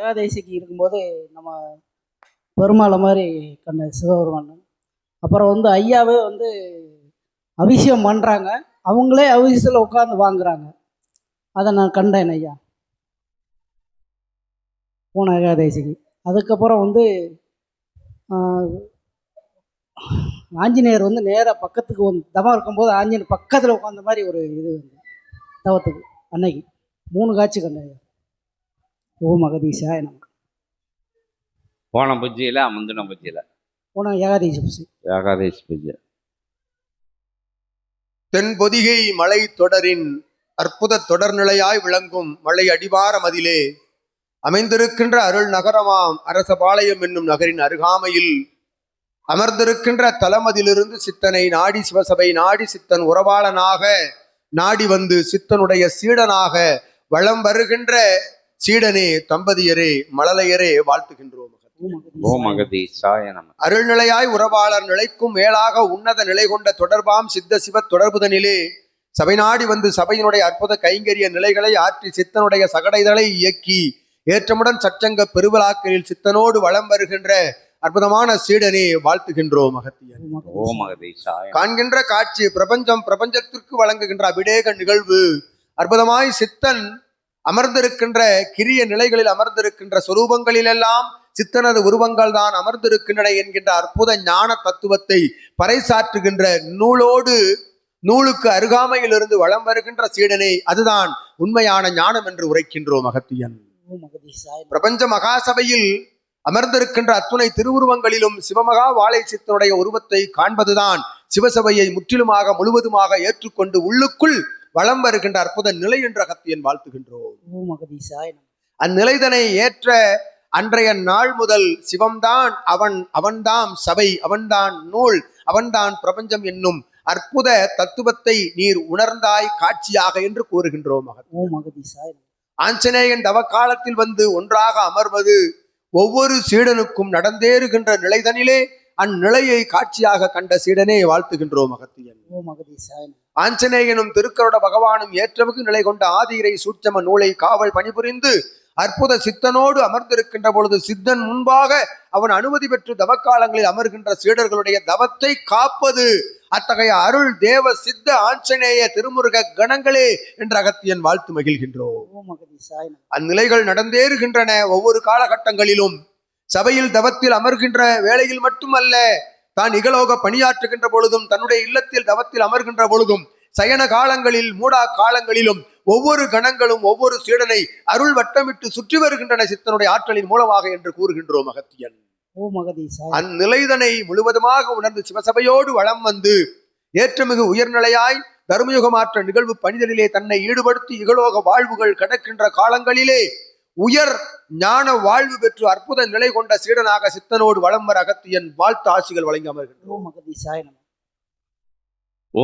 ஏகாதேசிக்கு இருக்கும்போது நம்ம பெருமாளை மாதிரி கண்ட சிவபெருமான். அப்புறம் வந்து ஐயாவே வந்து அபிஷேகம் பண்ணுறாங்க அவங்களே அபிஷேகத்தில் உட்காந்து வாங்குறாங்க. அதை நான் கண்டேன் ஐயா. போன ஏகாதேசிக்கு. அதுக்கப்புறம் வந்து ஆஹ், ஆஞ்சநேயர் வந்து நேராக பக்கத்துக்கு வந்து தவம் இருக்கும்போது ஆஞ்சநேயர் பக்கத்தில் உட்காந்த மாதிரி ஒரு இது தவத்துக்கு அன்னைக்கு. மூணு காட்சி கண்டேன் ஐயா. ஓ மகதீஷாய நமக்கு. போன பூஜையில் முந்தின பூஜையில். போன ஏகாதேசி பூசை ஏகாதேசி பூஜை. தென்பொதிகை மலை தொடரின் அற்புத தொடர்நிலையாய் விளங்கும் மலை அடிவார மதிலே அமைந்திருக்கின்ற அருள் நகரமாம் அரசபாளையம் என்னும் நகரின் அருகாமையில் அமர்ந்திருக்கின்ற தலமதிலிருந்து சித்தனை நாடி சிவசபை நாடி சித்தன் உறவாளனாக நாடி வந்து சித்தனுடைய சீடனாக வலம் வருகின்ற சீடனே தம்பதியரே மழலையரே வாழ்த்துகின்றோம் அருள்நிலையாய் உறவாளர் நிலைக்கும் மேலாக உன்னத நிலை கொண்ட தொடர்பாம் சித்த சிவ தொடர்புதனிலே சபை நாடி வந்து சபையினுடைய அற்புத கைங்கரிய நிலைகளை ஆற்றி சித்தனுடைய சகடைதலை இயக்கி ஏற்றமுடன் சச்சங்க பெருவிழாக்களில் சித்தனோடு வலம் வருகின்ற அற்புதமான சீடனே வாழ்த்துகின்றோம். காண்கின்ற காட்சி பிரபஞ்சம் பிரபஞ்சத்திற்கு வழங்குகின்ற அபிடேக நிகழ்வு அற்புதமாய் சித்தன் அமர்ந்திருக்கின்ற கிரிய நிலைகளில் அமர்ந்திருக்கின்ற சொரூபங்களிலெல்லாம் சித்தனது உருவங்கள் தான் அமர்ந்திருக்கின்றன என்கின்ற அற்புத ஞான தத்துவத்தை பறைசாற்றுகின்ற நூலோடு நூலுக்கு அருகாமையில் இருந்து வலம் வருகின்ற சீடனை அதுதான் உண்மையான ஞானம் என்று உரைக்கின்றோம் அகத்தியன் மகதீஷாய பிரபஞ்ச மகாசபையில் அமர்ந்திருக்கின்ற அத்துணை திருவுருவங்களிலும் சிவமகா வாழை சித்தனுடைய உருவத்தை காண்பதுதான் சிவசபையை முற்றிலுமாக முழுவதுமாக ஏற்றுக்கொண்டு உள்ளுக்குள் வலம் வருகின்ற அற்புத நிலை என்ற அகத்தியன் வாழ்த்துகின்றோம். அந்நிலைதனை ஏற்ற அன்றைய நாள் முதல் சிவம்தான் அவன் அவன்தாம் சபை அவன்தான் நூல் அவன்தான் பிரபஞ்சம் என்னும் அற்புத தத்துவத்தை நீர் உணர்ந்தாய் காட்சியாக என்று கூறுகின்றோம் மகன் ஆஞ்சநேயன் தவக்காலத்தில் வந்து ஒன்றாக அமர்வது ஒவ்வொரு சீடனுக்கும் நடந்தேறுகின்ற நிலைதனிலே அந்நிலையை காட்சியாக கண்ட சீடனே வாழ்த்துகின்றோம் அகத்தியன். ஓ மகதீஷாய நம ஆஞ்சநேயனும் திருக்கருட பகவானும் ஏற்றமிகு நிலை கொண்ட ஆதிரை சூட்சம நூலை காவல் பணிபுரிந்து அற்புத சித்தனோடு அமர்ந்திருக்கின்ற பொழுது சித்தன் முன்பாக அவன் அனுமதி பெற்று தவக்காலங்களில் அமர்கின்ற சீடர்களுடைய தவத்தை காப்பது அத்தகைய அருள் தேவ சித்த ஆஞ்சநேய திருமுருக கணங்களே என்ற அகத்தியன் வாழ்த்து மகிழ்கின்றோம். அந்நிலைகள் நடந்தேறுகின்றன ஒவ்வொரு காலகட்டங்களிலும். சபையில் தவத்தில் அமர்கின்ற வேளையில் மட்டுமல்ல தான் இகலோக பணியாற்றுகின்ற பொழுதும் தன்னுடைய இல்லத்தில் தவத்தில் அமர்கின்ற பொழுதும் சயன காலங்களில் மூடா காலங்களிலும் ஒவ்வொரு கணங்களும் ஒவ்வொரு சீடனை அருள் வட்டமிட்டு சுற்றி வருகின்றன சித்தனுடைய ஆற்றலின் மூலமாக என்று கூறுகின்றோம் அகத்தியன். அந்நிலைதனை முழுவதுமாக உணர்ந்து சிவசபையோடு வளம் வந்து ஏற்றமிகு உயர்நிலையாய் தர்மயுகமாற்ற நிகழ்வு பணிதலிலே தன்னை ஈடுபடுத்தி இகலோக வாழ்வுகள் கடக்கின்ற காலங்களிலே உயர் ஞான வாழ்வு பெற்று அற்புத நிலை கொண்ட சீடனாக சித்தனோடு வளம் வர அகத்தியன் வாழ்த்து ஆசிகள் வழங்கி அமர்கின்றோம் ஓ மகதீஷாய நம. ஓ